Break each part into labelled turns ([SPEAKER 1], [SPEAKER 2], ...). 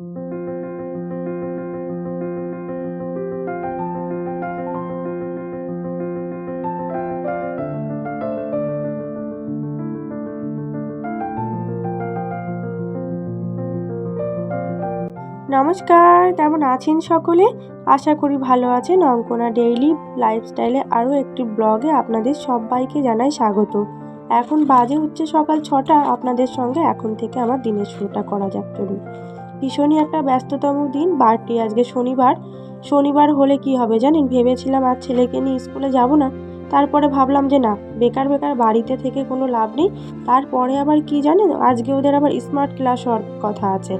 [SPEAKER 1] নমস্কার, কেমন আছেন সকলে? আশা করি ভালো আছেন। অঙ্কনা ডেইলি লাইফস্টাইলে আরও একটি ব্লগে আপনাদের সবাইকে জানাই স্বাগত। এখন বাজে হচ্ছে সকাল ছটা। আপনাদের সঙ্গে এখন থেকে আমার দিনের শুরুটা করা যাক, চলুন। ভীষণই একটা ব্যস্ততম দিন বারটি আজকে শনিবার। শনিবার হলে কি হবে জানেন? ভেবেছিলাম আর ছেলেকে নিয়ে স্কুলে যাব না। তারপরে ভাবলাম যে না, বেকার বেকার বাড়িতে থেকে কোনো লাভ নেই। তারপরে আবার কি জানেন? আজকে ওদের আবার স্মার্ট ক্লাস হওয়ার কথা আছে।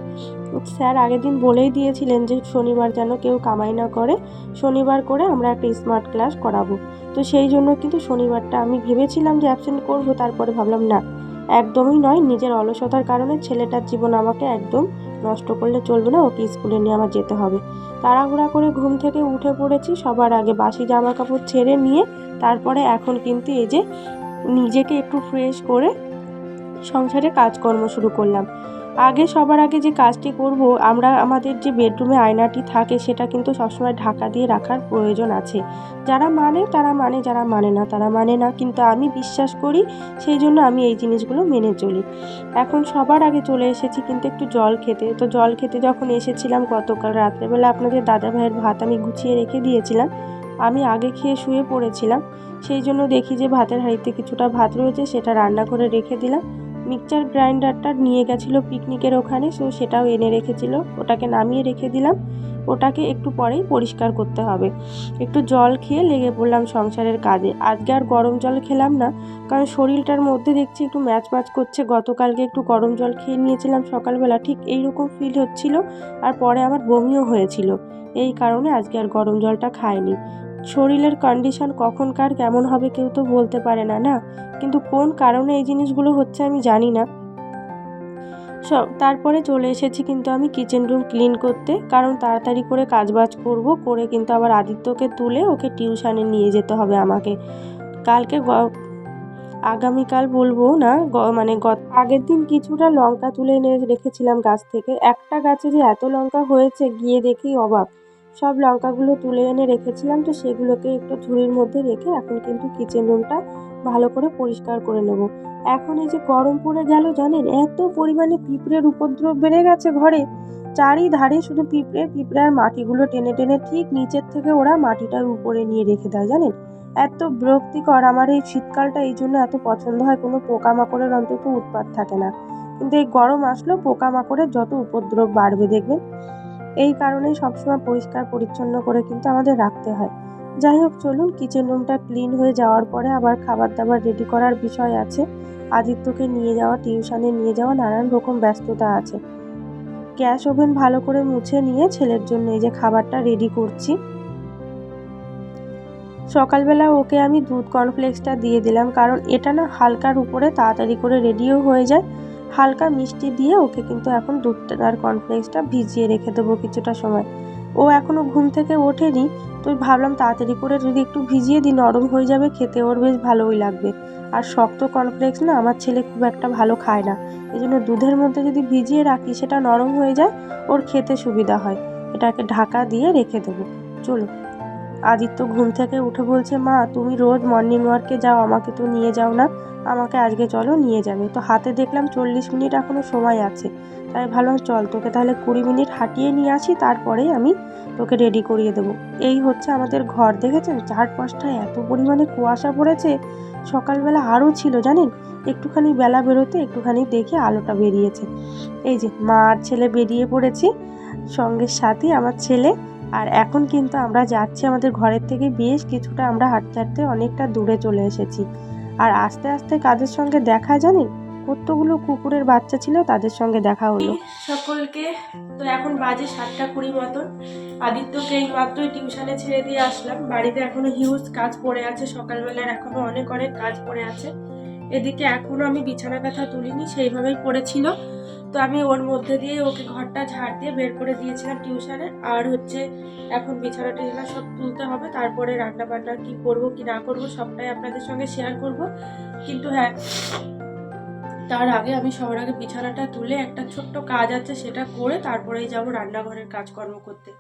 [SPEAKER 1] স্যার আগের দিন বলেই দিয়েছিলেন যে শনিবার যেন কেউ কামাই না করে, শনিবার করে আমরা একটা স্মার্ট ক্লাস করাবো। তো সেই জন্য কিন্তু শনিবারটা আমি ভেবেছিলাম যে অ্যাবসেন্ট করব, তারপরে ভাবলাম না। একদমই নয়, নিজের অলসতার কারণে ছেলেটার জীবন আমাকে একদম নষ্ট করলে চলবে না, ওকে স্কুলে নিয়ে আমার যেতে হবে। তাড়াহুড়া করে ঘুম থেকে উঠে পড়েছি, সবার আগে বাসি জামা কাপড় ছেড়ে নিয়ে তারপরে এখন কিন্তু এই যে নিজেকে একটু ফ্রেশ করে সংসারে কাজকর্ম শুরু করলাম। আগে সবার আগে যে কাজটি করব, আমরা আমাদের যে বেডরুমে আয়নাটি থাকে, সেটা কিন্তু সবসময় ঢাকা দিয়ে রাখার প্রয়োজন আছে। যারা মানে তারা মানে যারা মানে না, তারা মানে না। কিন্তু আমি বিশ্বাস করি, সেই জন্য আমি এই জিনিসগুলো মেনে চলি। এখন সবার আগে চলে এসেছি কিন্তু একটু জল খেতে। তো জল খেতে যখন এসেছিলাম গতকাল রাত্রেবেলা, আপনাদের দাদা ভাইয়ের ভাত আমি গুছিয়ে রেখে দিয়েছিলাম। আমি আগে খেয়ে শুয়ে পড়েছিলাম। সেই জন্য দেখি যে ভাতের হাঁড়িতে কিছুটা ভাত রয়েছে, সেটা রান্না করে রেখে দিলাম। মিক্সচার গ্রাইন্ডারটা নিয়ে গেছিল পিকনিকের ওখানে, সো সেটাও এনে রেখেছিল। ওটাকে নামিয়ে রেখে দিলাম। ওটাকে একটু পরেই পরিষ্কার করতে হবে। একটু জল খেয়ে লেগে পড়লাম সংসারের কাজে। আজকে আর গরম জল খেলাম না, কারণ শরীরটার মধ্যে দেখছি একটু ম্যাচ ম্যাচ করছে। গতকালকে একটু গরম জল খেয়ে নিয়েছিলাম সকালবেলা। ঠিক এইরকম ফিল হচ্ছিল, আর পরে আমার বমিও হয়েছিল। এই কারণে আজকে আর গরম জলটা খাইনি। শরীরের কন্ডিশন কখনকার কেমন হবে কেউ তো বলতে পারে না না? কিন্তু কোন কারণে এই জিনিসগুলো হচ্ছে আমি জানি না। সব, তারপরে চলে এসেছি কিন্তু আমি কিচেন রুম ক্লিন করতে, কারণ তাড়াতাড়ি করে কাজবাজ করব, করে কিন্তু আবার আদিত্যকে তুলে ওকে টিউশানে নিয়ে যেতে হবে আমাকে। কালকে আগামীকাল বলব না মানে গত আগের দিন কিছুটা লঙ্কা তুলে এনে রেখেছিলাম গাছ থেকে। একটা গাছে যে এত লঙ্কা হয়েছে, গিয়ে দেখি অবাক। সব লঙ্কাগুলো তুলে এনে রেখেছিলাম, তো সেগুলোকে একটু ঝুড়ির মধ্যে রেখে এখন কিন্তু কিচেন রুমটা ভালো করে পরিষ্কার করে নেব। এখন এই যে গরম পড়ে গেল জানেন, এত পরিমাণে পিঁপড়ের উপদ্রব বেড়ে গেছে ঘরে। চারিধারে শুধু পিঁপড়ে পিঁপড়ে আর মাটিগুলো টেনে টেনে ঠিক নিচের থেকে ওরা মাটিটার উপরে নিয়ে রেখে দেয় জানেন। এত বিরক্তিকর, আমার এই শীতকালটা এই জন্য এত পছন্দ হয়, কোনো পোকামাকড়ের অন্তত উৎপাত থাকে না। কিন্তু এই গরম আসলেও পোকামাকড়ের যত উপদ্রব বাড়বে দেখবেন। এই কারণেই সবসময় পরিষ্কার, পরিচ্ছন্ন করে কিন্তু আমাদের রাখতে হয়। যাই হোক, চলুন কিচেন রুমটা ক্লিন হয়ে যাওয়ার পরে আবার খাবার দাবার রেডি করার বিষয় আছে। আদিত্যকে নিয়ে যাওয়া টিউশনে নিয়ে যাওয়া নানান রকম ব্যস্ততা আছে। গ্যাস ওভেন ভালো করে মুছে নিয়ে ছেলের জন্য এই যে খাবারটা রেডি করছি। সকালবেলা ওকে আমি দুধ কর্নফ্লেক্সটা দিয়ে দিলাম, কারণ এটা না হালকার উপরে তাড়াতাড়ি করে রেডিও হয়ে যায়। হালকা মিষ্টি দিয়ে ওকে কিন্তু এখন দুধটা আর কর্নফ্লেক্সটা ভিজিয়ে রেখে দেবো কিছুটা সময়। ও এখনও ঘুম থেকে ওঠেনি, তো ভাবলাম তাড়াতাড়ি করে যদি একটু ভিজিয়ে দিই, নরম হয়ে যাবে, খেতে ওর বেশ ভালোই লাগবে। আর শক্ত কর্নফ্লেক্স না, আমার ছেলে খুব একটা ভালো খায় না। এই জন্য দুধের মধ্যে যদি ভিজিয়ে রাখি, সেটা নরম হয়ে যায়, ওর খেতে সুবিধা হয়। এটাকে ঢাকা দিয়ে রেখে দেবো। চলো আদিত্য ঘুম থেকে উঠে বলছে, মা, তুমি রোজ মর্নিং ওয়ার্কে যাও, আমাকে তো নিয়ে যাও না। আমাকে আজকে চলো, নিয়ে যাবে। তো হাতে দেখলাম চল্লিশ মিনিট এখনও সময় আছে। তাই ভালো চল, তোকে তাহলে কুড়ি মিনিট হাঁটিয়ে নিয়ে আসি, তারপরেই আমি তোকে রেডি করিয়ে দেবো। এই হচ্ছে আমাদের ঘর, দেখেছেন? চারপাশটায় এত পরিমাণে কুয়াশা পড়েছে। সকালবেলা আরও ছিল, জানেন? একটুখানি বেলা বেরোতে একটুখানি দেখে আলোটা বেরিয়েছে। এই যে, মা আর ছেলে বেরিয়ে পড়েছি। সঙ্গে সাথে আমার ছেলে আর এখন কিন্তু আমরা যাচ্ছি আমাদের ঘরের থেকে বেশ কিছুটা আমরা হাঁটতে হাঁটতে অনেকটা দূরে চলে এসেছি। আর আস্তে আস্তে কাদের সঙ্গে দেখা জানেন? কতগুলো কুকুরের বাচ্চা ছিল তাদের সঙ্গে দেখা হলো। সকলকে তো এখন বাজে সাতটা কুড়ি মতন। আদিত্যকে এই মাত্রই টিউশনে ছেড়ে দিয়ে আসলাম। বাড়িতে এখনও হিউজ কাজ পড়ে আছে। সকালবেলার এখনও অনেক অনেক কাজ পড়ে আছে। এদিকে এখনও আমি বিছানা কাঁথা তুলিনি, সেইভাবেই পড়েছিল। তো আমি ওর মধ্যে দিয়ে ওকে ঘরটা ঝাড় দিয়ে বের করে দিয়েছিলাম টিউশনে। আর হচ্ছে এখন বিছানা টিছানা সব তুলতে হবে, তারপরে রান্না বান্না কি করব, কি না করব, সবটাই আপনাদের সঙ্গে শেয়ার করব। কিন্তু হ্যাঁ তার আগে আমি সবার আগে বিছানাটা তুলে একটা ছোট্ট কাজ আছে সেটা করে তারপরেই যাব রান্নাঘরের কাজকর্ম করতে।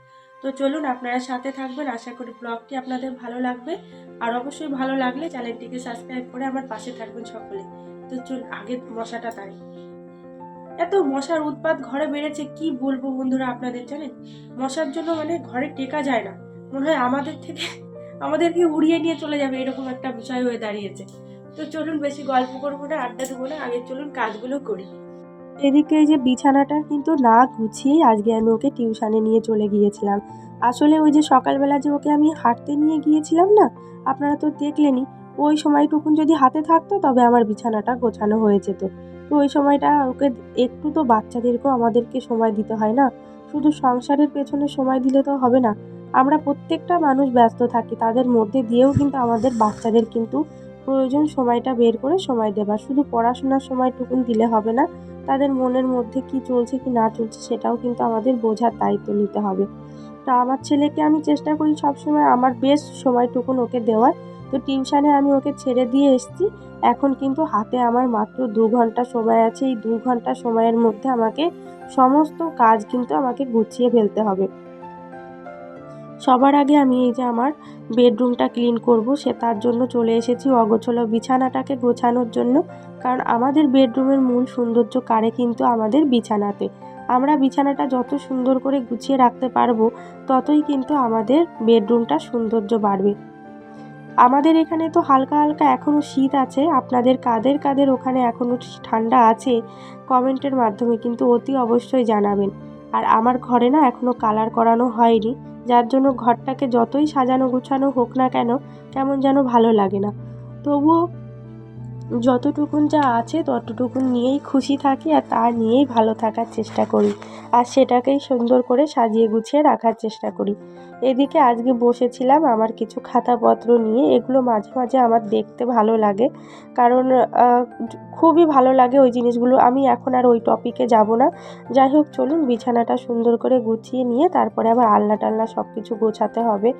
[SPEAKER 1] তো চলুন আপনারা সাথে থাকবেন, আশা করি ব্লগটি আপনাদের ভালো লাগবে। আর অবশ্যই ভালো লাগলে চ্যানেলটিকে সাবস্ক্রাইব করে আমার পাশে থাকবেন সকলে। তো চল আগে মশাটা তাই। এত মশার উৎপাত ঘরে বেড়েছে, কি বলব বন্ধুরা আপনাদের জানেন? মশার জন্য মানে ঘরে টেকা যায় না। মনে হয় আমাদের থেকে, আমাদেরকে উড়িয়ে নিয়ে চলে যাবে, এরকম একটা বিষয় হয়ে দাঁড়িয়েছে। তো চলুন বেশি গল্প করব না, আড্ডা দেবো না, আগে চলুন কাজগুলো করি। এদিকে এই যে বিছানাটা কিন্তু না গুছিয়েই আজকে আমি ওকে টিউশানে নিয়ে চলে গিয়েছিলাম। আসলে ওই যে সকালবেলা যে ওকে আমি হাঁটতে নিয়ে গিয়েছিলাম না, আপনারা তো দেখলেনই, ওই সময়টুকুন যদি হাতে থাকতো তবে আমার বিছানাটা গোছানো হয়ে যেত। তো ওই সময়টা ওকে একটু তো বাচ্চাদেরকেও আমাদেরকে সময় দিতে হয় না। শুধু সংসারের পেছনে সময় দিলে তো হবে না। আমরা প্রত্যেকটা মানুষ ব্যস্ত থাকি, তাদের মধ্যে দিয়েও কিন্তু আমাদের বাচ্চাদের কিন্তু প্রয়োজন সময়টা বের করে সময় দেওয়া শুধু পড়াশোনার সময়টুকুন দিলে হবে না, তাদের মনের মধ্যে কি চলছে, কি না চলছে সেটাও কিন্তু আমাদের বোঝার দায়িত্ব নিতে হবে। তা আমার ছেলেকে আমি চেষ্টা করি সবসময় আমার বেশ সময়টুকুন ওকে দেওয়ার। তো টিউশানে আমি ওকে ছেড়ে দিয়ে এসেছি। এখন কিন্তু হাতে আমার মাত্র দু ঘণ্টা সময় আছে। এই দু ঘণ্টা সময়ের মধ্যে আমাকে সমস্ত কাজ কিন্তু আমাকে গুছিয়ে ফেলতে হবে। সবার আগে আমি এই যে আমার বেডরুমটা ক্লিন করব, সে তার জন্য চলে এসেছি অগোছলো বিছানাটাকে গোছানোর জন্য। কারণ আমাদের বেডরুমের মূল সৌন্দর্য কারে কিন্তু আমাদের বিছানাতে। আমরা বিছানাটা যত সুন্দর করে গুছিয়ে রাখতে পারব, ততই কিন্তু আমাদের বেডরুমটা সৌন্দর্য বাড়বে। আমাদের এখানে তো হালকা হালকা এখনও শীত আছে। আপনাদের কাদের কাদের ওখানে এখনও ঠান্ডা আছে কমেন্টের মাধ্যমে কিন্তু অতি অবশ্যই জানাবেন। আর আমার ঘরে না এখনও কালার করানো হয়নি। যার জন্য ঘরটাকে যতই সাজানো গুছানো হোক না কেন, কেমন যেন ভালো লাগে না। তবুও যতটুকুন যা আছে ততটুকুন নিয়েই খুশি থাকি আর তা নিয়েই ভালো থাকার চেষ্টা করি। আর সেটাকেই সুন্দর করে সাজিয়ে গুছিয়ে রাখার চেষ্টা করি। এদিকে আজকে বসেছিলাম আমার কিছু খাতাপত্র নিয়ে। এগুলো মাঝে মাঝে আমার দেখতে ভালো লাগে। কারণ খুবই ভালো লাগে ওই জিনিসগুলো। আমি এখন আর ওই টপিকে যাব না। যাই হোক, চলুন বিছানাটা সুন্দর করে গুছিয়ে নিয়ে তারপরে আবার আলনা টালনা সব কিছু গোছাতে হবে।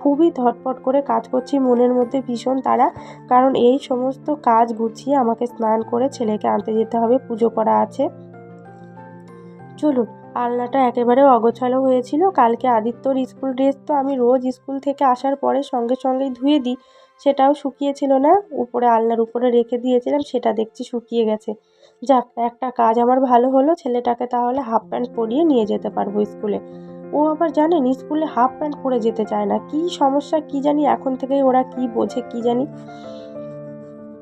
[SPEAKER 1] খুবই ধটপট করে কাজ করছি, মনের মধ্যে ভীষণ তারা কারণ এই সমস্ত কাজ গুছিয়ে আমাকে স্নান করে ছেলেকে আনতে যেতে হবে, পুজো করা আছে। চলুন আলনাটা একেবারে অগোছালো হয়েছিল। কালকে আদিত্যর স্কুল ড্রেস তো আমি রোজ স্কুল থেকে আসার পরে সঙ্গে সঙ্গেই ধুয়ে দিই, সেটাও শুকিয়েছিল না। উপরে আলনার উপরে রেখে দিয়েছিলাম, সেটা দেখছি শুকিয়ে গেছে। যাক, একটা কাজ আমার ভালো হলো, ছেলেটাকে তাহলে হাফ প্যান্ট পরিয়ে নিয়ে যেতে পারব স্কুলে। ও আবার জানেন, স্কুলে হাফ প্যান্ট পরে যেতে চায় না। কী সমস্যা, কী জানি এখন থেকেই ওরা কী বোঝে, কী জানি।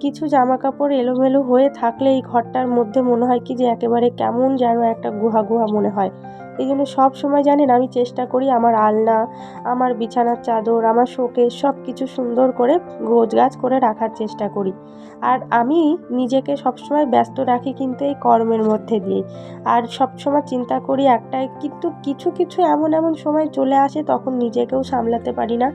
[SPEAKER 1] কিছু জামা কাপড় এলোমেলো হয়ে থাকলে এই ঘরটার মধ্যে মনে হয় কি যে একেবারে কেমন যেন একটা গুহা গুহা মনে হয়। এই জন্য সব সময় জানেন আমি চেষ্টা করি আমার আলনা, আমার বিছানার চাদর, আমার শোকেস সব কিছু সুন্দর করে গোছগাছ করে রাখার চেষ্টা করি। আর আমি নিজেকে সবসময় ব্যস্ত রাখি কিন্তু এই কর্মের মধ্যে দিয়ে। আর সবসময় চিন্তা করি একটাই, কিন্তু কিছু কিছু এমন এমন সময় চলে আসে তখন নিজেকেও সামলাতে পারি না।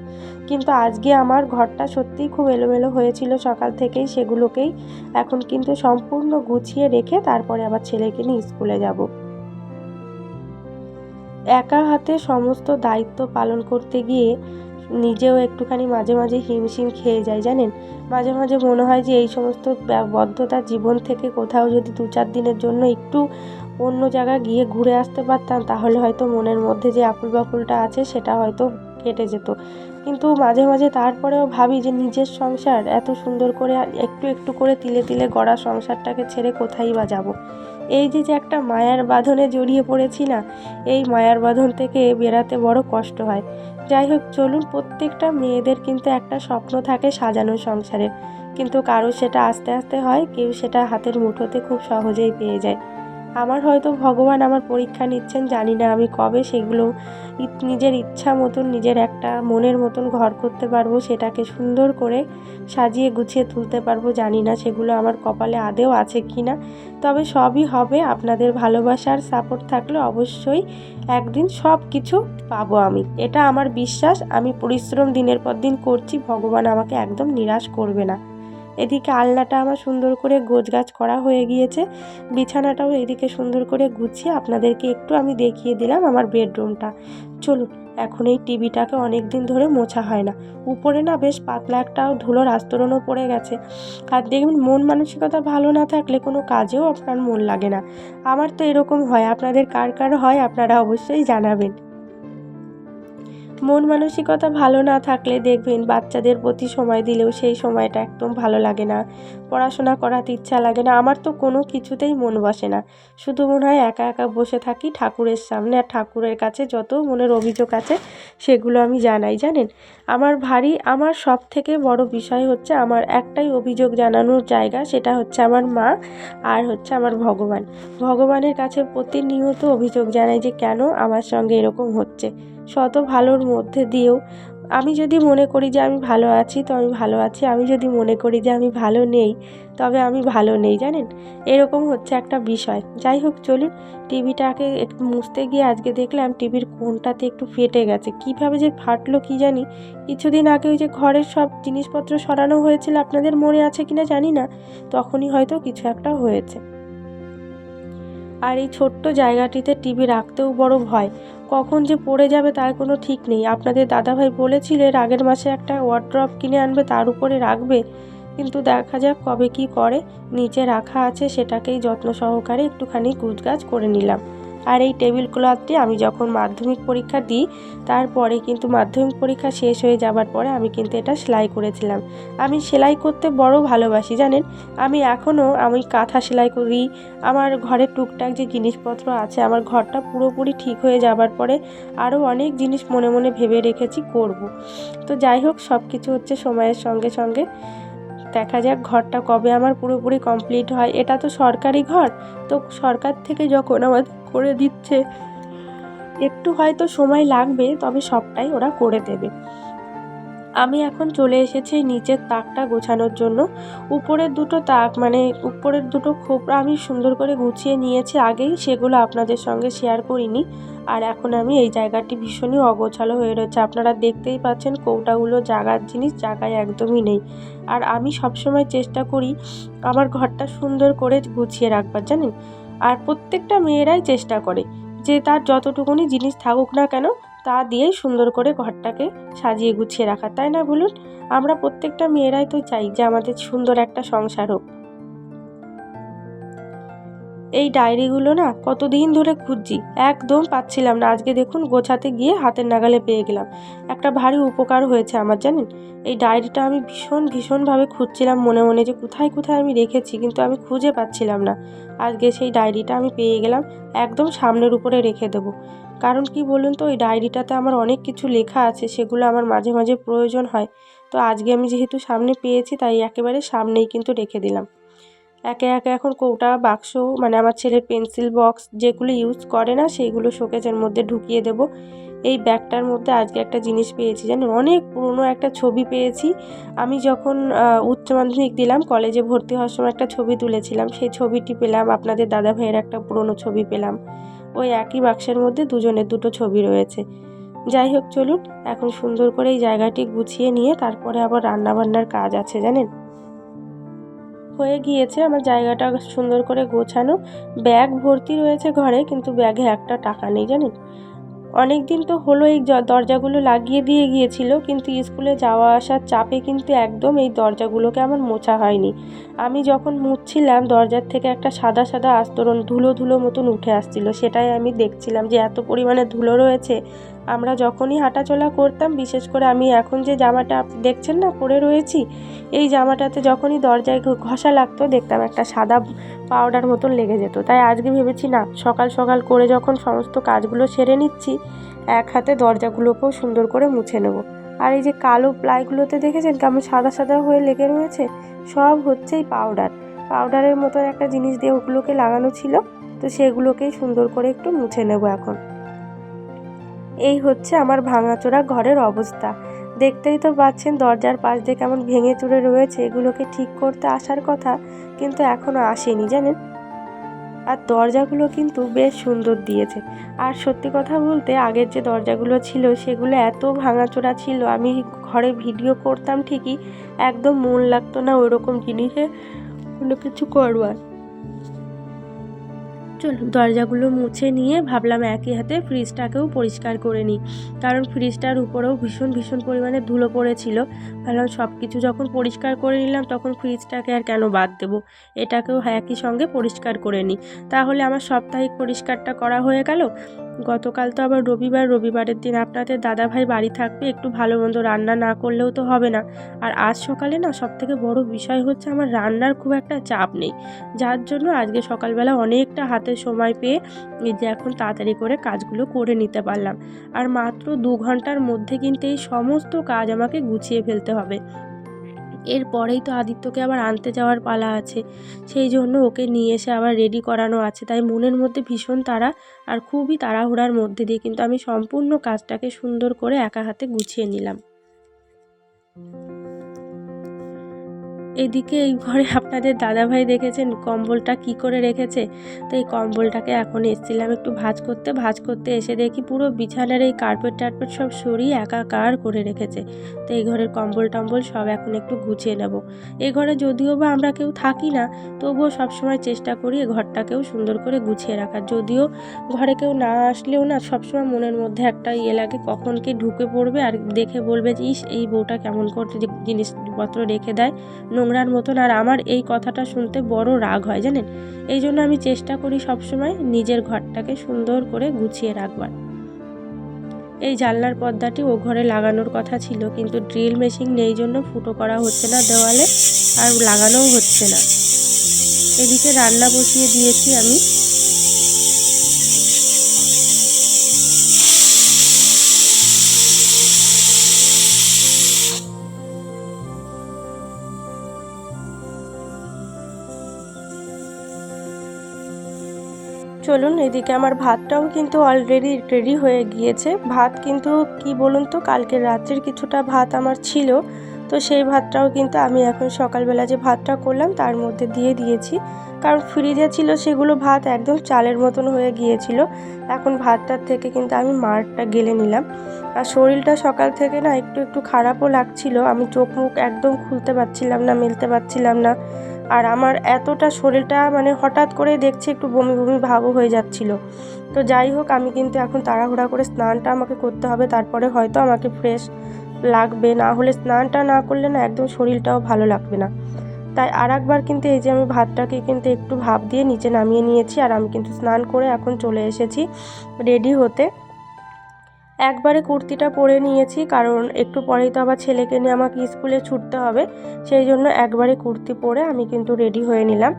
[SPEAKER 1] কিন্তু আজকে আমার ঘরটা সত্যিই খুব এলোমেলো হয়েছিল সকাল থেকেই সেগুলোকেই। এখন কিন্তু সম্পূর্ণ গুছিয়ে রেখে তারপরে আবার ছেলেকে নিয়ে স্কুলে যাব। একা হাতে সমস্ত দায়িত্ব পালন করতে গিয়ে নিজেও একটুখানি মাঝে মাঝে হিমশিম খেয়ে যায়, জানেন? মাঝে মাঝে মনে হয় যে এই সমস্ত বদ্ধতা জীবন থেকে কোথাও যদি দু চার দিনের জন্য একটু অন্য জায়গায় গিয়ে ঘুরে আসতে পারতাম, তাহলে হয়তো মনের মধ্যে যে আকুল বাকুলটা আছে সেটা হয়তো কেটে যেত। কিন্তু মাঝে মাঝে তারপরেও ভাবি যে নিজের সংসার এত সুন্দর করে একটু একটু করে তিলে তিলে গড়া সংসারটাকে ছেড়ে কোথায় বা যাব? এই যে যে একটা মায়ার বাঁধনে জড়িয়ে পড়েছি না, এই মায়ার বাঁধন থেকে বেরাতে বড় কষ্ট হয়। যাই হোক, চলুন প্রত্যেকটা মেয়েদের কিন্তু একটা স্বপ্ন থাকে সাজানো সংসারের কিন্তু কারও সেটা আস্তে আস্তে হয়, কেউ সেটা হাতের মুঠোতে খুব সহজেই পেয়ে যায়। আমার হয়তো ভগবান আমার পরীক্ষা নিচ্ছেন, জানি না আমি কবে সেগুলো নিজের ইচ্ছা মতন, নিজের একটা মনের মতন ঘর করতে পারব, সেটাকে সুন্দর করে সাজিয়ে গুছিয়ে তুলতে পারব, জানি না সেগুলো আমার কপালে আদেও আছে কি না। তবে সবই হবে, আপনাদের ভালোবাসার সাপোর্ট থাকলে অবশ্যই একদিন সব কিছু পাবো আমি। এটা আমার বিশ্বাস, আমি পরিশ্রম দিনের পর দিন করছি, ভগবান আমাকে একদম নিরাশ করবে না। এদিকে আলনাটা আমার সুন্দর করে গোছগাছ করা হয়ে গিয়েছে। বিছানাটাও এদিকে সুন্দর করে গুছিয়ে আপনাদেরকে একটু আমি দেখিয়ে দিলাম আমার বেডরুমটা। চলুন, এখন এই টিভিটাকে অনেক দিন ধরে মোছা হয় না। উপরে না বেশ পাতলা একটা ধুলোর আস্তরণও পড়ে গেছে। আর দেখবেন, মন মানসিকতা ভালো না থাকলে কোনো কাজেও আপনার মন লাগে না। আমার তো এরকম হয়। আপনাদের কার কার হয় আপনারা অবশ্যই জানাবেন। মন মানসিকতা ভালো না থাকলে দেখবেন বাচ্চাদের প্রতি সময় দিলেও সেই সময়টা একদম ভালো লাগে না। পড়াশোনা করাতে ইচ্ছা লাগে না, আমার তো কোনো কিছুতেই মন বসে না। শুধু মনে হয় একা একা বসে থাকি ঠাকুরের সামনে আর ঠাকুরের কাছে যত মনের অভিযোগ আছে সেগুলো আমি জানাই, জানেন? আমার ভারী, আমার সব থেকে বড় বিষয় হচ্ছে আমার একটাই অভিযোগ জানানোর জায়গা সেটা হচ্ছে আমার মা আর হচ্ছে আমার ভগবান। ভগবানের কাছে প্রতিনিয়ত অভিযোগ জানাই যে কেন আমার সঙ্গে এরকম হচ্ছে। শত ভালোর মধ্যে দিয়েও আমি যদি মনে করি যে আমি ভালো আছি, তো আমি ভালো আছি। আমি যদি মনে করি যে আমি ভালো নেই, তবে আমি ভালো নেই, জানেন? এরকম হচ্ছে একটা বিষয়। যাই হোক, চলুন, টিভিটাকে একটু মুছতে গিয়ে আজকে দেখলাম টিভির কোনটাতে একটু ফেটে গেছে। কীভাবে যে ফাটলো কী জানি? কিছুদিন আগে ওই যে ঘরের সব জিনিসপত্র সরানো হয়েছিল, আপনাদের মনে আছে কিনা জানি না। তখনই হয়তো কিছু একটা হয়েছে। আর এই ছোট্ট জায়গাটিতে টিভি রাখতেও বড় ভয়। কখন যে পড়ে যাবে তার কোনো ঠিক নেই। আপনাদের দাদাভাই বলেছিলেন আগের মাসে একটা ওয়ার্ড্রপ কিনে আনবে, তার উপরে রাখবে। কিন্তু দেখা যাক কবে কি করে। নিচে রাখা আছে, সেটাকেই যত্ন সহকারে একটুখানি গুজগাছ করে নিলাম। আর এই টেবিল ক্লথটি আমি যখন মাধ্যমিক পরীক্ষা দিই, তারপরে কিন্তু মাধ্যমিক পরীক্ষা শেষ হয়ে যাবার পরে আমি কিন্তু এটা সেলাই করেছিলাম। আমি সেলাই করতে বড় ভালোবাসি, জানেন? আমি এখনও আমি কাঁথা সেলাই করি, আমার ঘরে টুকটাক যে জিনিসপত্র আছে, আমার ঘরটা পুরোপুরি ঠিক হয়ে যাবার পরে আরও অনেক জিনিস মনে মনে ভেবে রেখেছি, করব। তো যাই হোক সব কিছু হচ্ছে সময়ের সঙ্গে সঙ্গে। দেখা যাক ঘরটা কবে আমার পুরোপুরি কমপ্লিট হয়। এটা তো সরকারি ঘর, তো সরকার থেকে যখন আমার করে দিচ্ছে। একটু হয়তো সময় লাগবে, তবে সবটাই ওরা করে দেবে। আমি এখন চলে এসেছি নিচের তাকটা গোছানোর জন্য। উপরের দুটো তাক মানে উপরের দুটো খোপরা আমি সুন্দর করে গুছিয়ে নিয়েছি। আগেই সেগুলো আপনাদের সঙ্গে শেয়ার করিনি। আর এখন আমি এই জায়গাটি ভীষণই অগোছালো হয়ে রয়েছে। আপনারা দেখতেই পাচ্ছেন কৌটাগুলো জাগার জিনিস জায়গায় একদমই নেই। আর আমি সবসময় চেষ্টা করি আমার ঘরটা সুন্দর করে গুছিয়ে রাখবার, জানেন? আর প্রত্যেকটা মেয়েরাই চেষ্টা করে যে তার যতটুকুনি জিনিস থাকুক না কেন, তা দিয়েই সুন্দর করে ঘরটাকে সাজিয়ে গুছিয়ে রাখা, তাই না বলুন? আমরা প্রত্যেকটা মেয়েরাই তো চাই যে আমাদের সুন্দর একটা সংসার হোক। এই ডায়েরিগুলো না কতদিন ধরে খুঁজছি, একদম পাচ্ছিলাম না। আজকে দেখুন গোছাতে গিয়ে হাতের নাগালে পেয়ে গেলাম। একটা ভারী উপকার হয়েছে আমার, জানেন? এই ডায়েরিটা আমি ভীষণ, ভীষণভাবে খুঁজছিলাম মনে মনে যে কোথায় কোথায় আমি রেখেছি, কিন্তু আমি খুঁজে পাচ্ছিলাম না। আজকে সেই ডায়েরিটা আমি পেয়ে গেলাম, একদম সামনের উপরে রেখে দেবো। কারণ কি বলুন তো ওই ডায়েরিটাতে আমার অনেক কিছু লেখা আছে, সেগুলো আমার মাঝে মাঝে প্রয়োজন হয়। তো আজকে আমি যেহেতু সামনে পেয়েছি, তাই একেবারে সামনেই কিন্তু রেখে দিলাম। একে একে এখন কৌটা, বাক্স মানে আমার ছেলের পেন্সিল বক্স যেগুলো ইউজ করে না, সেইগুলো শোকেজের মধ্যে ঢুকিয়ে দেব। এই ব্যাগটার মধ্যে আজকে একটা জিনিস পেয়েছি, জানেন? অনেক পুরনো একটা ছবি পেয়েছি। আমি যখন উচ্চ মাধ্যমিক দিলাম, কলেজে ভর্তি হওয়ার সময় একটা ছবি তুলেছিলাম, সেই ছবিটি পেলাম, আপনাদের দাদা ভাইয়ের একটা পুরনো ছবি পেলাম। ওই একই বাক্সের মধ্যে দুজনের দুটো ছবি রয়েছে। যাই হোক, চলুন, এখন সুন্দর করে এই জায়গাটি গুছিয়ে নিয়ে তারপরে আবার রান্নাবান্নার কাজ আছে, জানেন? হয়ে গিয়েছে। আমার জায়গাটা সুন্দর করে গোছানো। ব্যাগ ভর্তি রয়েছে ঘরে, কিন্তু ব্যাগে একটা টাকা নেই জানেন অনেক দিন তো হলো এই দরজাগুলো লাগিয়ে দিয়ে গিয়েছিল, কিন্তু স্কুলে যাওয়া আসার চাপে কিন্তু একদম এই দরজাগুলোকে আমার মোছা হয়নি। আমি যখন মুছছিলাম, দরজার থেকে একটা সাদা সাদা আস্তরণ ধুলো ধুলো মতন উঠে আসছিল। সেটাই আমি দেখছিলাম যে এত পরিমাণে ধুলো রয়েছে। আমরা যখনই হাঁটাচলা করতাম, বিশেষ করে আমি এখন যে জামাটা দেখছেন না, পরে রয়েছি, এই জামাটাতে যখনই দরজায় ঘষা লাগতো, দেখতাম একটা সাদা পাউডার মতন লেগে যেত। তাই আজকে ভেবেছি, না, সকাল সকাল করে যখন সমস্ত কাজগুলো সেরে নিচ্ছি, এক হাতে দরজাগুলোকেও সুন্দর করে মুছে নেব। আর এই যে কালো প্লাইগুলোতে দেখেছেন, কেমন সাদা সাদা হয়ে লেগে রয়েছে? সব হচ্ছে এই পাউডার। পাউডারের মতন একটা জিনিস দিয়ে ওগুলোকে লাগানো ছিল, তো সেগুলোকেই সুন্দর করে একটু মুছে নেব এখন। এই হচ্ছে আমার ভাঙাচোরা ঘরের অবস্থা। দেখতেই তো পাচ্ছেন দরজার পাশ দিয়ে কেমন ভেঙে চুরে রয়েছে, এগুলোকে ঠিক করতে আসার কথা কিন্তু এখনও আসেনি, জানেন? আর দরজাগুলো কিন্তু বেশ সুন্দর দিয়েছে। আর সত্যি কথা বলতে আগের যে দরজাগুলো ছিল, সেগুলো এত ভাঙাচোরা ছিল, আমি ঘরে ভিডিও করতাম ঠিকই, একদম মন লাগতো না ওইরকম জিনিসে কোনো কিছু করবার। চলুন দরজাগুলো মুছে নিয়ে ভাবলাম একই হাতে ফ্রিজটাকেও পরিষ্কার করে নিই। কারণ ফ্রিজটার উপরেও ভীষণ ভীষণ পরিমাণে ধুলো পড়েছিল। ভাবলাম সব কিছু যখন পরিষ্কার করে নিলাম তখন ফ্রিজটাকে আর কেন বাদ দেবো? এটাকেও একই সঙ্গে পরিষ্কার করে নিই। তাহলে আমার সাপ্তাহিক পরিষ্কারটা করা হয়ে গেল? গতকাল তো আবার রবিবার, রবিবারের দিন আপনাদের দাদাভাই বাড়ি থাকবে, একটু ভালো মন্দ রান্না না করলেও তো হবে না। আর আজ সকালে না সব থেকে বড় বিষয় হচ্ছে আমার রান্নার খুব একটা চাপ নেই। যার জন্য আজকে সকালবেলা অনেকটা হাতে সময় পেয়ে এই যে এখন তাড়াতাড়ি করে কাজগুলো করে নিতে পারলাম। আর মাত্র দু ঘণ্টার মধ্যে কিন্তু এই সমস্ত কাজ আমাকে গুছিয়ে ফেলতে হবে। এরপরেই তো আদিত্যকে আবার আনতে যাওয়ার পালা আছে। সেই জন্য ওকে নিয়ে এসে আবার রেডি করানো আছে। তাই মনের মধ্যে ভীষণ তারা আর খুবই তাড়াহুড়ার মধ্যে দিয়ে কিন্তু আমি সম্পূর্ণ কাজটাকে সুন্দর করে একা হাতে গুছিয়ে নিলাম। এদিকে এই ঘরে আপনাদের দাদাভাই দেখেছেন কম্বলটা কি করে রেখেছে। তো এই কম্বলটাকে এখন এসেছিলাম একটু ভাজ করতে ভাজ করতে এসে দেখি পুরো বিছানার এই কার্পেট টার্পেট সব সরিয়ে একাকার করে রেখেছে। তো এই ঘরের কম্বল টম্বল সব এখন একটু গুছিয়ে নেব। এই ঘরে যদিও বা আমরা কেউ থাকি না, তবুও সবসময় চেষ্টা করি এই ঘরটাকেও সুন্দর করে গুছিয়ে রাখার। যদিও ঘরে কেউ না আসলেও না সবসময় মনের মধ্যে একটা ইয়ে লাগে, কখন কে ঢুকে পড়বে আর দেখে বলবে যে, ইস, এই বউটা কেমন করতে জিনিসপত্র রেখে দেয় নোংরার মতন। আর আমার এই কথাটা শুনতে বড় রাগ হয়, জানেন? এই জন্য আমি চেষ্টা করি সবসময় নিজের ঘরটাকে সুন্দর করে গুছিয়ে রাখবার। এই জানলার পর্দাটি ও ঘরে লাগানোর কথা ছিল, কিন্তু ড্রিল মেশিন নেই জন্য ফুটো করা হচ্ছে না, দেওয়ালে আর লাগানোও হচ্ছে না। এদিকে রান্না বসিয়ে দিয়েছি আমি। চলুন, এদিকে আমার ভাতটাও কিন্তু অলরেডি রেডি হয়ে গিয়েছে। ভাত কিন্তু, কি বলুন তো, কালকে রাত্রের কিছুটা ভাত আমার ছিল। তো সেই ভাতটাও কিন্তু আমি এখন সকালবেলা যে ভাতটা করলাম, তার মধ্যে দিয়ে দিয়েছি। কারণ ফ্রিজে ছিল সেগুলো ভাত একদম চালের মতন হয়ে গিয়েছিল। এখন ভাতটার থেকে কিন্তু আমি মারটা গেলে নিলাম। আর শরীরটা সকাল থেকে না একটু একটু খারাপও লাগছিল। আমি চোখ মুখ একদম খুলতে পারছিলাম না, মেলতে পারছিলাম না। আর আমার এতটা শরীরটা মানে হঠাৎ করে দেখছি একটু বমি বমি ভাবও হয়ে যাচ্ছিল। তো যাই হোক, আমি কিন্তু এখন তাড়াহুড়া করে স্নানটা আমাকে করতে হবে, তারপরে হয়তো আমাকে ফ্রেশ লাগবে। না হলে স্নানটা না করলে না একদম শরীরটাও ভালো লাগবে না। তাই আর একবার কিন্তু এই যে আমি ভাতটাকে কিন্তু একটু ভাপ দিয়ে নিচে নামিয়ে নিয়েছি, আর আমি কিন্তু স্নান করে এখন চলে এসেছি রেডি হতে। একবারে কুর্তিটা পরে নিয়েছি, কারণ একটু পরেই তো আবার ছেলেকে নিয়ে আমাকে স্কুলে ছুটতে হবে। সেই জন্য একবারে কুর্তি পরে আমি কিন্তু রেডি হয়ে নিলাম।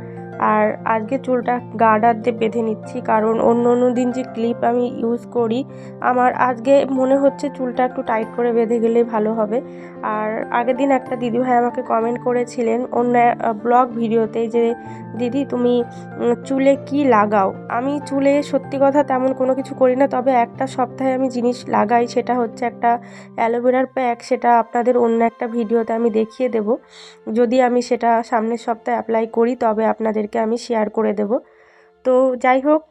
[SPEAKER 1] আর আজকে চুলটা গার্ডার দিয়ে বেঁধে নিচ্ছি, কারণ অন্য অন্য দিন যে ক্লিপ আমি ইউজ করি, আমার আজকে মনে হচ্ছে চুলটা একটু টাইট করে বেঁধে গেলে ভালো হবে। আর আগের দিন একটা দিদিভাই আমাকে কমেন্ট করেছিলেন অন্য ব্লগ ভিডিওতে যে, দিদি, তুমি চুলে কি লাগাও? আমি চুলে সত্যি কথা তেমন কোনো কিছু করি না, তবে একটা সপ্তাহে আমি জিনিস লাগাই, সেটা হচ্ছে একটা অ্যালোভেরার প্যাক, সেটা আপনাদের অন্য একটা ভিডিওতে আমি দেখিয়ে দেব। যদি আমি সেটা সামনের সপ্তাহে অ্যাপ্লাই করি, তবে আপনাদেরকে আমি শেয়ার করে দেব। তো যাই হোক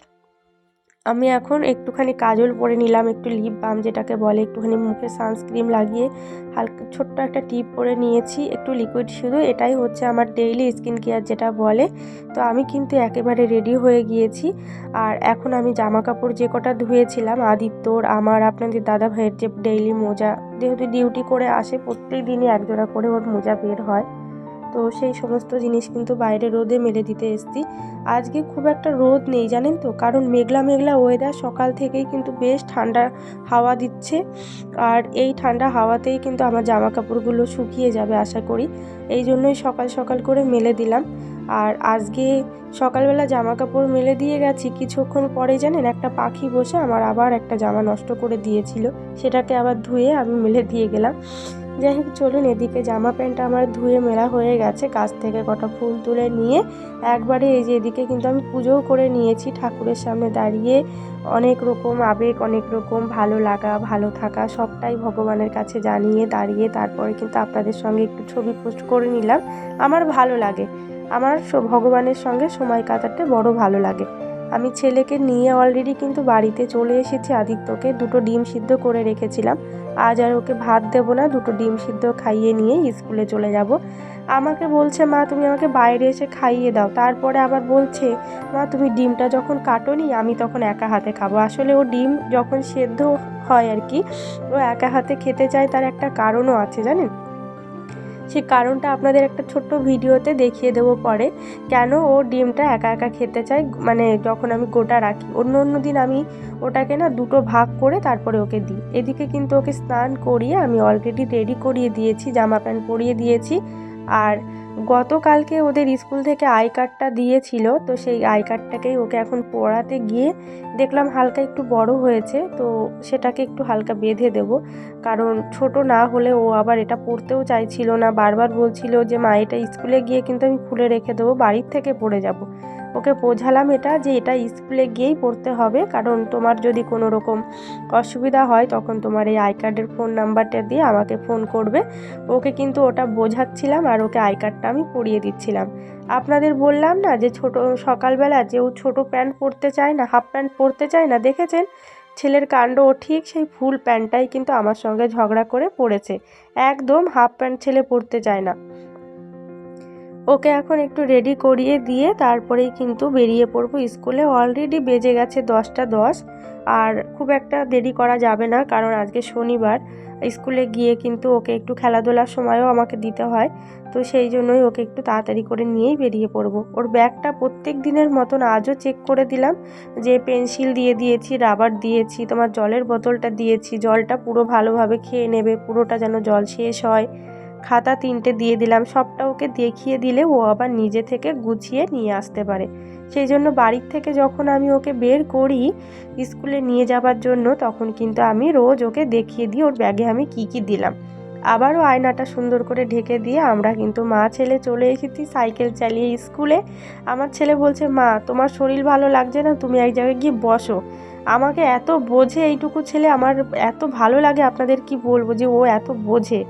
[SPEAKER 1] আমি এখন একটুখানি কাজল পরে নিলাম, একটু লিপ বাম যেটাকে বলে, একটুখানি মুখে সানস্ক্রিন লাগিয়ে হালকা ছোট্ট একটা টিপ পরে নিয়েছি, একটু লিকুইড শুধু, এটাই হচ্ছে আমার ডেইলি স্কিন কেয়ার যেটা বলে। তো আমি কিন্তু একেবারে রেডি হয়ে গিয়েছি। আর এখন আমি জামা কাপড় যে কটা ধুয়েছিলাম, আদিত্যর, আমার, আপনাদের দাদা ভাইয়ের যে ডেইলি মোজা, যেহেতু ডিউটি করে আসে প্রত্যেক দিনই একজোড়া করে ওর মোজা বের হয়। তো সেই সমস্ত জিনিস কিন্তু বাইরে রোদে মেলে দিতে এসছি। আজকে খুব একটা রোদ নেই, জানেন তো? কারণ মেঘলা মেঘলা ওয়েদার সকাল থেকেই কিন্তু বেশ ঠান্ডা হাওয়া দিচ্ছে। আর এই ঠান্ডা হাওয়াতেই কিন্তু আমার জামা কাপড়গুলো শুকিয়ে যাবে আশা করি। এই জন্যই সকাল সকাল করে মেলে দিলাম। আর আজকে সকালবেলা জামা কাপড় মেলে দিয়ে গেছি। কিছুক্ষণ পরে জানেন একটা পাখি বসে আমার আবার একটা জামা নষ্ট করে দিয়েছিল। সেটাকে আবার ধুয়ে আমি মেলে দিয়ে গেলাম। যাই হোক, চলুন এদিকে জামা প্যান্টটা আমার ধুয়ে মেলা হয়ে গেছে। গাছ থেকে কটা ফুল তুলে নিয়ে একবারে এই যে এদিকে কিন্তু আমি পুজোও করে নিয়েছি। ঠাকুরের সামনে দাঁড়িয়ে অনেক রকম আবেগ, অনেক রকম ভালো লাগা, ভালো থাকা সবটাই ভগবানের কাছে জানিয়ে দাঁড়িয়ে তারপরে কিন্তু আপনাদের সঙ্গে একটু ছবি পোস্ট করে নিলাম। আমার ভালো লাগে। আমার ভগবানের সঙ্গে সময় কাটাতে বড় ভালো লাগে। আমি ছেলেকে নিয়ে অলরেডি কিন্তু বাড়িতে চলে এসেছি। আদিত্যকে দুটো ডিম সিদ্ধ করে রেখেছিলাম। আজ আর ওকে ভাত দেব না, দুটো ডিম সিদ্ধ খাইয়ে নিয়ে স্কুলে চলে যাব। আমাকে বলছে, মা, তুমি আমাকে বাইরে এসে খাইয়ে দাও। তারপরে আবার বলছে, মা, তুমি ডিমটা যখন কাটোনি, আমি তখন একা হাতে খাব। আসলে ও ডিম যখন সেদ্ধ হয় আর কি, ও একা হাতে খেতে চায়, তার একটা কারণও আছে জানেন? সেই কারণটা আপনাদের একটা ছোট্ট ভিডিওতে দেখিয়ে দেবো পরে কেন ও ডিমটা একা একা খেতে চায় মানে যখন আমি গোটা রাখি। অন্য অন্য দিন আমি ওটাকে না দুটো ভাগ করে তারপরে ওকে দিই। এদিকে কিন্তু ওকে স্নান করিয়ে আমি অলরেডি রেডি করিয়ে দিয়েছি, জামা প্যান্ট পরিয়ে দিয়েছি। আর গতকালকে ওদের স্কুল থেকে আই কার্ডটা দিয়েছিল, তো সেই আই কার্ডটাকেই ওকে এখন পড়াতে গিয়ে দেখলাম হালকা একটু বড় হয়েছে, তো সেটাকে একটু হালকা বেঁধে দেব। কারণ ছোট না হলে ও আবার এটা পড়তেও চাইছিল না, বারবার বলছিল যে, মা, এটা স্কুলে গিয়ে কিন্তু আমি খুলে রেখে দেবো, বাড়ির থেকে পড়ে যাব। ওকে বোঝালাম এটা যে এটা স্কুলে গিয়েই পড়তে হবে। কারণ তোমার যদি কোনো রকম অসুবিধা হয়, তখন তোমার এই আই কার্ডের ফোন নাম্বারটা দিয়ে আমাকে ফোন করবে। ওকে কিন্তু ওটা বোঝাচ্ছিলাম আর ওকে আই কার্ডটা আমি পরিয়ে দিচ্ছিলাম। আপনাদের বললাম না যে ছোট সকালবেলা যে ও ছোটো প্যান্ট পরতে চায় না হাফ প্যান্ট পরতে চায় না, দেখেছেন? ছেলের কাণ্ড ও ঠিক সেই ফুল প্যান্টটাই কিন্তু আমার সঙ্গে ঝগড়া করে পড়েছে। একদম হাফ প্যান্ট ছেলে পরতে চায় না। ওকে এখন একটু রেডি করিয়ে দিয়ে তারপরেই কিন্তু বেরিয়ে পড়ব স্কুলে। অলরেডি বেজে গেছে দশটা দশ আর খুব একটা দেরি করা যাবে না কারণ আজকে শনিবার। স্কুলে গিয়ে কিন্তু ওকে একটু খেলাধুলার সময়ও আমাকে দিতে হয়। তো সেই জন্যই ওকে একটু তাড়াতাড়ি করে নিয়েই বেরিয়ে পড়ব। ওর ব্যাগটা প্রত্যেক দিনের মতন আজও চেক করে দিলাম যে পেন্সিল দিয়ে দিয়েছি রাবার দিয়েছি, তোমার জলের বোতলটা দিয়েছি, জলটা পুরো ভালোভাবে খেয়ে নেবে, পুরোটা যেন জল শেষ হয়। খাতা তিনটে দিয়ে দিলাম, সবটা ওকে দেখিয়ে দিলে ও আবার নিজে থেকে গুছিয়ে নিয়ে আসতে পারে। সেই জন্য বাড়ির থেকে যখন আমি ওকে বের করি স্কুলে নিয়ে যাবার জন্য, তখন কিন্তু আমি রোজ ওকে দেখিয়ে দিই ওর ব্যাগে আমি কি কি দিলাম। আবারও আয়নাটা সুন্দর করে ঢেকে দিয়ে আমরা কিন্তু মা ছেলে চলে এসেছি সাইকেল চালিয়ে স্কুলে। আমার ছেলে বলছে, মা, তোমার শরীর ভালো লাগছে না, তুমি এক জায়গায় গিয়ে বসো। আমাকে এত বোঝে এইটুকু ছেলে, আমার এত ভালো লাগে, আপনাদের কি বলব যে ও এত বোঝে?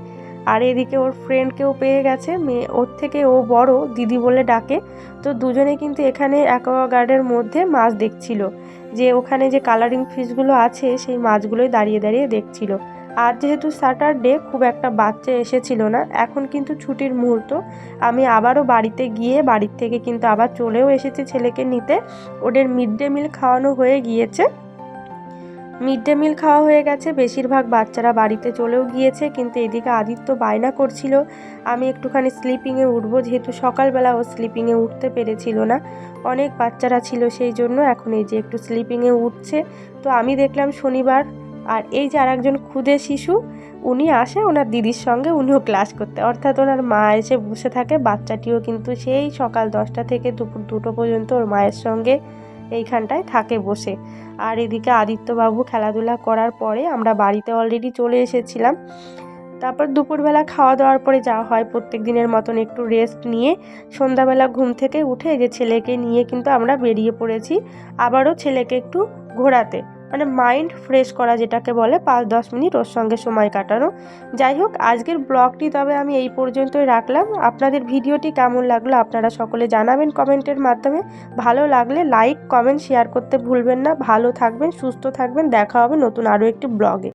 [SPEAKER 1] আর এদিকে ওর ফ্রেন্ডকেও পেয়ে গেছে। মেয়ে, ওর থেকে ও বড়, দিদি বলে ডাকে। তো দুজনে কিন্তু এখানে অ্যাকোয়াগার্ডের মধ্যে মাছ দেখছিল। যে ওখানে যে কালারিং ফিশগুলো আছে, সেই মাছগুলোই দাঁড়িয়ে দাঁড়িয়ে দেখছিল। আর যেহেতু স্যাটারডে খুব একটা বাচ্চা এসেছিল না, এখন কিন্তু ছুটির মুহূর্ত। আমি আবারও বাড়িতে গিয়ে, বাড়ির থেকে কিন্তু আবার চলেও এসেছি ছেলেকে নিতে। ওদের মিড ডে মিল খাওয়ানো হয়ে গিয়েছে। মিড ডে মিল খাওয়া হয়ে গেছে। বেশিরভাগ বাচ্চারা বাড়িতে চলেও গিয়েছে, কিন্তু এদিকে আদিত্য বায়না করছিল, আমি একটুখানি স্লিপিংয়ে উঠবো, যেহেতু সকালবেলা ও স্লিপিংয়ে উঠতে পেরেছিল না। অনেক বাচ্চারা ছিল সেই জন্য এখন এই যে একটু স্লিপিংয়ে উঠছে। তো আমি দেখলাম শনিবার, আর এই যে আর একজন ক্ষুদে শিশু, উনি আসে ওনার দিদির সঙ্গে, উনিও ক্লাস করতে। অর্থাৎ ওনার মা এসে বসে থাকে, বাচ্চাটিও কিন্তু সেই সকাল দশটা থেকে দুপুর দুটো পর্যন্ত ওর মায়ের সঙ্গে এইখানটায় থাকে বসে। আর এদিকে আদিত্যবাবু খেলাধুলা করার পরে আমরা বাড়িতে অলরেডি চলে এসেছিলাম। তারপর দুপুরবেলা খাওয়া দাওয়ার পরে যাওয়া হয় প্রত্যেক দিনের মতন একটু রেস্ট নিয়ে সন্ধ্যাবেলা ঘুম থেকে উঠে যে ছেলেকে নিয়ে কিন্তু আমরা বেরিয়ে পড়েছি। আবারও ছেলেকে একটু ঘোরাতে। মানে মাইন্ড ফ্রেশ করা যেটাকে বলে পাঁচ, দশ মিনিট ওর সঙ্গে সময় কাটানো। যাই হোক, আজকের ব্লগটি তবে আমি এই পর্যন্তই রাখলাম। আপনাদের ভিডিওটি কেমন লাগল আপনারা সকলে জানাবেন কমেন্টের মাধ্যমে। ভালো লাগলে লাইক কমেন্ট শেয়ার করতে ভুলবেন না। ভালো থাকবেন, সুস্থ থাকবেন। দেখা হবে নতুন আরও একটি ব্লগে।